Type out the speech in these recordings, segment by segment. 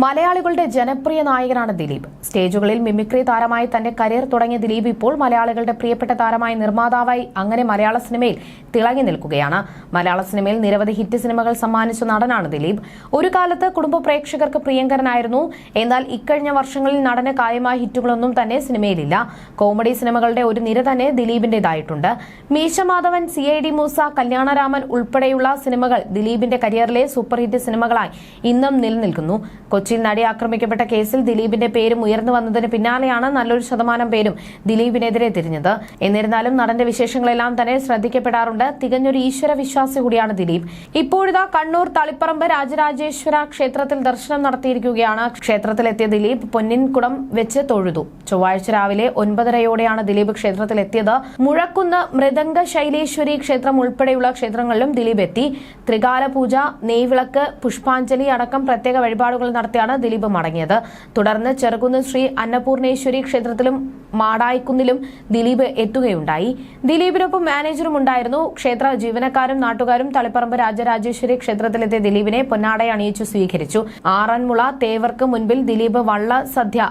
മലയാളികളുടെ ജനപ്രിയ നായകനാണ് ദിലീപ്. സ്റ്റേജുകളിൽ മിമിക്രി താരമായി തന്റെ കരിയർ തുടങ്ങിയ ദിലീപ് ഇപ്പോൾ മലയാളികളുടെ പ്രിയപ്പെട്ട താരമായി നിർമ്മാതാവായി അങ്ങനെ മലയാള സിനിമയിൽ തിളങ്ങി നിൽക്കുകയാണ്. മലയാള സിനിമയിൽ നിരവധി ഹിറ്റ് സിനിമകൾ സമ്മാനിച്ച നടനാണ് ദിലീപ്. ഒരു കാലത്ത് കുടുംബ പ്രേക്ഷകർക്ക് പ്രിയങ്കരനായിരുന്നു. എന്നാൽ ഇക്കഴിഞ്ഞ വർഷങ്ങളിൽ നടന് കാര്യമായ ഹിറ്റുകളൊന്നും തന്നെ സിനിമയിലില്ല. കോമഡി സിനിമകളുടെ ഒരു നിര തന്നെ ദിലീപിന്റേതായിട്ടുണ്ട്. Meeshamadhavan C I D Moosa Kalyanaraman ഉൾപ്പെടെയുള്ള സിനിമകൾ ദിലീപിന്റെ കരിയറിലെ സൂപ്പർ ഹിറ്റ് സിനിമകളായി ഇന്നും നിലനിൽക്കുന്നു. കൊച്ചിയിൽ നടി ആക്രമിക്കപ്പെട്ട കേസിൽ ദിലീപിന്റെ പേരും ഉയർന്നു വന്നതിന് പിന്നാലെയാണ് നല്ലൊരു ശതമാനം പേരും ദിലീപിനെതിരെ തിരിഞ്ഞത്. എന്നിരുന്നാലും നടന്റെ വിശേഷങ്ങളെല്ലാം തന്നെ ശ്രദ്ധിക്കപ്പെടാറുണ്ട്. തികഞ്ഞൊരു ഈശ്വര വിശ്വാസി കൂടിയാണ് ദിലീപ്. ഇപ്പോഴിതാ കണ്ണൂർ തളിപ്പറമ്പ് രാജരാജേശ്വര ക്ഷേത്രത്തിൽ ദർശനം നടത്തിയിരിക്കുകയാണ്. ക്ഷേത്രത്തിലെത്തിയ ദിലീപ് പൊന്നിൻകുടം വെച്ച് തൊഴുതു. ചൊവ്വാഴ്ച രാവിലെ ഒൻപതരയോടെയാണ് ദിലീപ് ക്ഷേത്രത്തിലെത്തിയത്. മുഴക്കുന്ന് മൃദംഗ ശൈലേശ്വരി ക്ഷേത്രം ഉൾപ്പെടെയുള്ള ക്ഷേത്രങ്ങളിലും ദിലീപ് എത്തി. ത്രികാല പൂജ നെയ്വിളക്ക് പുഷ്പാഞ്ജലി അടക്കം പ്രത്യേക വഴിപാടുകൾ നടത്തിയാണ് ദിലീപ് മടങ്ങിയത്. തുടർന്ന് ചെറുകുന്ന് ശ്രീ അന്നപൂർണേശ്വരി ക്ഷേത്രത്തിലും മാടായിക്കുന്നിലും ദിലീപ് എത്തുകയുണ്ടായി. ദിലീപിനൊപ്പം മാനേജറും ഉണ്ടായിരുന്നു. ക്ഷേത്ര ജീവനക്കാരും നാട്ടുകാരും തളിപ്പറമ്പ് രാജരാജേശ്വരി ക്ഷേത്രത്തിലെത്തിയ ദിലീപിനെ പൊന്നാടയണിയിച്ചു സ്വീകരിച്ചു. ആറന്മുള തേവർക്ക് മുൻപിൽ ദിലീപ് വള്ള സദ്യ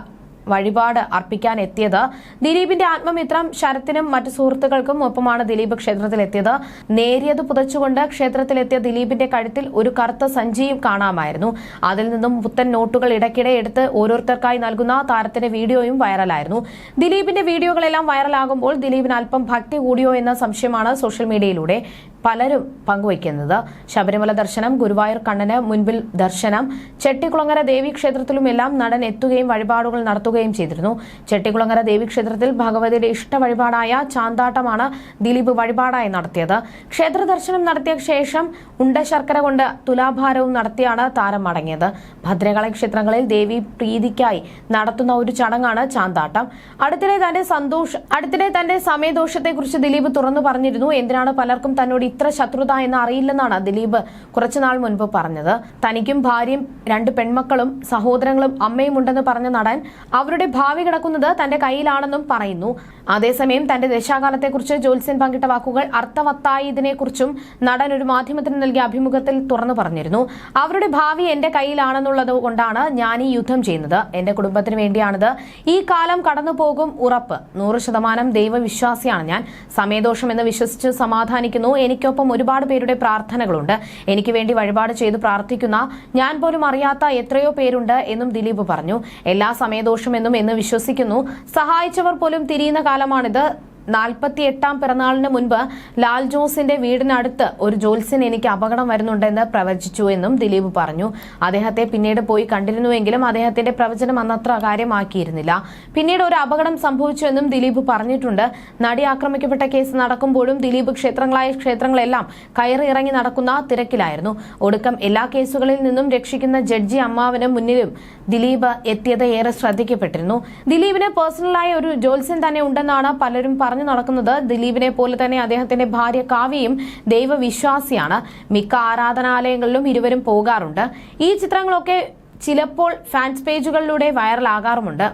വഴിപാട് അർപ്പിക്കാൻ എത്തിയത്. ദിലീപിന്റെ ആത്മമിത്രം ശരത്തിനും മറ്റു സുഹൃത്തുക്കൾക്കും ഒപ്പമാണ് ദിലീപ് ക്ഷേത്രത്തിലെത്തിയത്. നേരിയത് പുതച്ചുകൊണ്ട് ക്ഷേത്രത്തിലെത്തിയ ദിലീപിന്റെ കഴുത്തിൽ ഒരു കറുത്ത സഞ്ചിയും കാണാമായിരുന്നു. അതിൽ നിന്നും പുത്തൻ നോട്ടുകൾ ഇടയ്ക്കിടെ എടുത്ത് ഓരോരുത്തർക്കായി നൽകുന്ന താരത്തിന്റെ വീഡിയോയും വൈറലായിരുന്നു. ദിലീപിന്റെ വീഡിയോകളെല്ലാം വൈറലാകുമ്പോൾ ദിലീപിന് അല്പം ഭക്തി കൂടിയോ എന്ന സംശയമാണ് സോഷ്യൽ മീഡിയയിലൂടെ. പലരും പങ്കുവയ്ക്കുന്നത്. ശബരിമല ദർശനം ഗുരുവായൂർ കണ്ണന് മുൻപിൽ ദർശനം ചെട്ടികുളങ്ങര ദേവി ക്ഷേത്രത്തിലുമെല്ലാം നടൻ എത്തുകയും വഴിപാടുകൾ നടത്തുകയും ചെയ്തിരുന്നു. ചെട്ടികുളങ്ങര ദേവി ക്ഷേത്രത്തിൽ ഭഗവതിയുടെ ഇഷ്ട വഴിപാടായ ചാന്താട്ടമാണ് ദിലീപ് വഴിപാടായി നടത്തിയത്. ക്ഷേത്ര ദർശനം നടത്തിയ ശേഷം ഉണ്ട ശർക്കര കൊണ്ട് തുലാഭാരവും നടത്തിയാണ് താരം മടങ്ങിയത്. ഭദ്രകാളി ക്ഷേത്രങ്ങളിൽ ദേവി പ്രീതിക്കായി നടത്തുന്ന ഒരു ചടങ്ങാണ് ചാന്താട്ടം. അടുത്തിടെ തന്റെ സന്തോഷ അടുത്തിടെ തന്റെ സമയദോഷത്തെക്കുറിച്ച് ദിലീപ് തുറന്നു പറഞ്ഞിരുന്നു. എന്തിനാണ് പലർക്കും തന്നോട് ഇത്ര ശത്രുത എന്ന് അറിയില്ലെന്നാണ് ദിലീപ് കുറച്ചുനാൾ മുൻപ് പറഞ്ഞത്. തനിക്കും ഭാര്യയും രണ്ട് പെൺമക്കളും സഹോദരങ്ങളും അമ്മയും ഉണ്ടെന്ന് പറഞ്ഞ നടൻ അവരുടെ ഭാവി കിടക്കുന്നത് തന്റെ കയ്യിലാണെന്നും പറയുന്നു. അതേസമയം തന്റെ ദശാകാലത്തെക്കുറിച്ച് ജോൽസൻ പങ്കിട്ട വാക്കുകൾ അർത്ഥവത്തായി ഇതിനെക്കുറിച്ചും നടൻ ഒരു മാധ്യമത്തിന് നൽകിയ അഭിമുഖത്തിൽ തുറന്നു പറഞ്ഞിരുന്നു. അവരുടെ ഭാവി എന്റെ കയ്യിലാണെന്നുള്ളത് കൊണ്ടാണ് ഞാൻ ഈ യുദ്ധം ചെയ്യുന്നത്. എന്റെ കുടുംബത്തിന് വേണ്ടിയാണിത്. ഈ കാലം കടന്നു പോകും ഉറപ്പ്. നൂറ് ശതമാനം ദൈവവിശ്വാസിയാണ് ഞാൻ. സമയദോഷം എന്ന് വിശ്വസിച്ച് സമാധാനിക്കുന്നു. എനിക്കൊപ്പം ഒരുപാട് പേരുടെ പ്രാർത്ഥനകളുണ്ട്. എനിക്ക് വേണ്ടി വഴിപാട് ചെയ്ത് പ്രാർത്ഥിക്കുന്ന ഞാൻ പോലും അറിയാത്ത എത്രയോ പേരുണ്ട് എന്നും ദിലീപ് പറഞ്ഞു. എല്ലാ സമയദോഷമെന്നും എന്ന് വിശ്വസിക്കുന്നു. സഹായിച്ചവർ പോലും തിരിയുന്ന കാലമാണിത്. നാൽപ്പത്തി എട്ടാം പിറന്നാളിന് മുൻപ് ലാൽ ജോസിന്റെ വീടിനടുത്ത് ഒരു ജോത്സ്യൻ എനിക്ക് അപകടം വരുന്നുണ്ടെന്ന് പ്രവചിച്ചു എന്നും ദിലീപ് പറഞ്ഞു. അദ്ദേഹത്തെ പിന്നീട് പോയി കണ്ടിരുന്നുവെങ്കിലും അദ്ദേഹത്തിന്റെ പ്രവചനം അന്നത്ര കാര്യമാക്കിയിരുന്നില്ല പിന്നീട് ഒരു അപകടം സംഭവിച്ചുവെന്നും ദിലീപ് പറഞ്ഞിട്ടുണ്ട്. നടി ആക്രമിക്കപ്പെട്ട കേസ് നടക്കുമ്പോഴും ദിലീപ് ക്ഷേത്രങ്ങളായ ക്ഷേത്രങ്ങളെല്ലാം കയറി ഇറങ്ങി നടക്കുന്ന തിരക്കിലായിരുന്നു. ഒടുക്കം എല്ലാ കേസുകളിൽ നിന്നും രക്ഷിക്കുന്ന ജഡ്ജി അമ്മാവന് മുന്നിലും ദിലീപ് എത്തിയത് ഏറെ ശ്രദ്ധിക്കപ്പെട്ടിരുന്നു. ദിലീപിന് പേഴ്സണലായ ഒരു ജോത്സ്യൻ തന്നെ ഉണ്ടെന്നാണ് പലരും പറഞ്ഞു നടക്കുന്നത് ദിലീപിനെ പോലെ തന്നെ അദ്ദേഹത്തിന്റെ ഭാര്യ കാവ്യയും ദൈവവിശ്വാസിയാണ്. മിക്ക ആരാധനാലയങ്ങളിലും ഇരുവരും പോകാറുണ്ട്. ഈ ചിത്രങ്ങളൊക്കെ ചിലപ്പോൾ ഫാൻസ് പേജുകളിലൂടെ വൈറലാകാറുമുണ്ട്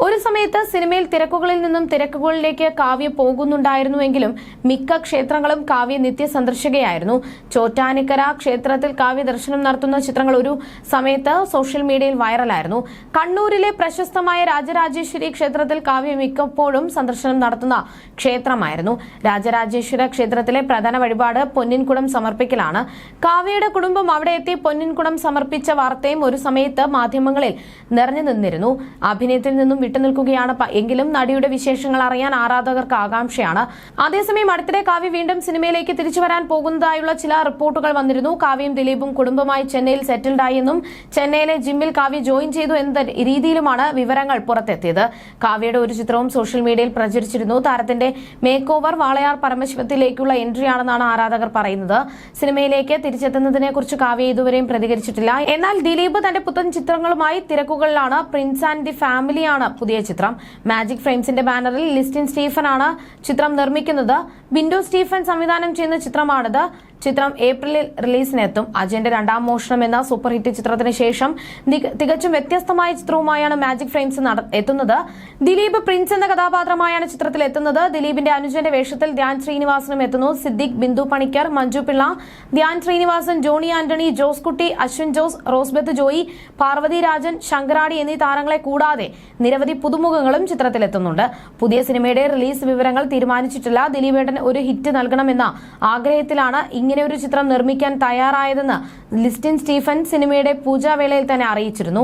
ഒരു സമയത്ത് സിനിമയിൽ തിരക്കുകളിൽ നിന്നും തിരക്കുകളിലേക്ക് കാവ്യ പോകുന്നുണ്ടായിരുന്നുവെങ്കിലും മിക്ക ക്ഷേത്രങ്ങളും കാവ്യ നിത്യ സന്ദർശകയായിരുന്നു. ചോറ്റാനിക്കര ക്ഷേത്രത്തിൽ കാവ്യ ദർശനം നടത്തുന്ന ചിത്രങ്ങൾ ഒരു സമയത്ത് സോഷ്യൽ മീഡിയയിൽ വൈറലായിരുന്നു. കണ്ണൂരിലെ പ്രശസ്തമായ രാജരാജേശ്വരി ക്ഷേത്രത്തിൽ കാവ്യ മിക്കപ്പോഴും സന്ദർശനം നടത്തുന്ന ക്ഷേത്രമായിരുന്നു. രാജരാജേശ്വര ക്ഷേത്രത്തിലെ പ്രധാന വഴിപാട് പൊന്നിൻകുടം സമർപ്പിക്കലാണ്. കാവ്യയുടെ കുടുംബം അവിടെ എത്തി പൊന്നിൻകുടം സമർപ്പിച്ച വാർത്തയും ഒരു സമയത്ത് മാധ്യമങ്ങളിൽ നിറഞ്ഞു നിന്നിരുന്നു. അഭിനയത്തിൽ നിന്നും വിട്ടുനിൽക്കുകയാണ്. എങ്കിലും നടിയുടെ വിശേഷങ്ങൾ അറിയാൻ ആരാധകർക്ക് ആകാംക്ഷയാണ്. അതേസമയം അടുത്തിടെ കാവ്യ വീണ്ടും സിനിമയിലേക്ക് തിരിച്ചു വരാൻ പോകുന്നതായുള്ള ചില റിപ്പോർട്ടുകൾ വന്നിരുന്നു. കാവ്യയും ദിലീപും കുടുംബമായി ചെന്നൈയിൽ സെറ്റിൽഡ് ആയെന്നും എന്നും ചെന്നൈയിലെ ജിമ്മിൽ കാവ്യ ജോയിൻ ചെയ്തു എന്ന രീതിയിലുമാണ് വിവരങ്ങൾ പുറത്തെത്തിയത്. കാവ്യയുടെ ഒരു ചിത്രവും സോഷ്യൽ മീഡിയയിൽ പ്രചരിച്ചിരുന്നു. താരത്തിന്റെ മേക്ക് ഓവർ വാളയാർ പരമശിവത്തിലേക്കുള്ള എൻട്രിയാണെന്നാണ് ആരാധകർ പറയുന്നത്. സിനിമയിലേക്ക് തിരിച്ചെത്തുന്നതിനെ കുറിച്ച് കാവ്യ ഇതുവരെയും പ്രതികരിച്ചിട്ടില്ല. എന്നാൽ ദിലീപ് തന്റെ പുത്തൻ ചിത്രങ്ങളുമായി തിരക്കുകളിലാണ്. പ്രിൻസ് ആൻഡ് ദി ഫാമിലിയാണ് പുതിയ ചിത്രം. മാജിക് ഫ്രെയിംസിന്റെ ബാനറിൽ ലിസ്റ്റിൻ സ്റ്റീഫൻ ആണ് ചിത്രം നിർമ്മിക്കുന്നത്. ബിൻഡോ സ്റ്റീഫൻ സംവിധാനം ചെയ്യുന്ന ചിത്രമാണിത്. ചിത്രം ഏപ്രിലിൽ റിലീസിനെത്തും. അജയന്റെ രണ്ടാം മോഷണം എന്ന സൂപ്പർ ഹിറ്റ് ചിത്രത്തിന് ശേഷം തികച്ചും വ്യത്യസ്തമായ ചിത്രവുമായാണ് മാജിക് ഫ്രെയിംസ് എത്തുന്നത്. ദിലീപ് പ്രിൻസ് എന്ന കഥാപാത്രമായാണ് ചിത്രത്തിൽ എത്തുന്നത്. ദിലീപിന്റെ അനുജന്റെ വേഷത്തിൽ ധ്യാൻ ശ്രീനിവാസനും എത്തുന്നു. സിദ്ദിഖ് ബിന്ദു പണിക്കർ മഞ്ജു പിള്ള ധ്യാൻ ശ്രീനിവാസൻ ജോണി ആന്റണി ജോസ് കുട്ടി അശ്വിൻ ജോസ് റോസ്ബത്ത് ജോയി പാർവതി രാജൻ ശങ്കരാടി എന്നീ താരങ്ങളെ കൂടാതെ നിരവധി പുതുമുഖങ്ങളും ചിത്രത്തിലെത്തുന്നുണ്ട് പുതിയ സിനിമയുടെ റിലീസ് വിവരങ്ങൾ തീരുമാനിച്ചിട്ടില്ല. ദിലീപേട്ടൻ ഒരു ഹിറ്റ് നൽകണമെന്ന ആഗ്രഹത്തിലാണ് ഇങ്ങനെ ഒരു ചിത്രം നിർമ്മിക്കാൻ തയ്യാറായതെന്ന് ലിസ്റ്റിൻ സ്റ്റീഫൻ സിനിമയുടെ പൂജാവേളയിൽ തന്നെ അറിയിച്ചിരുന്നു.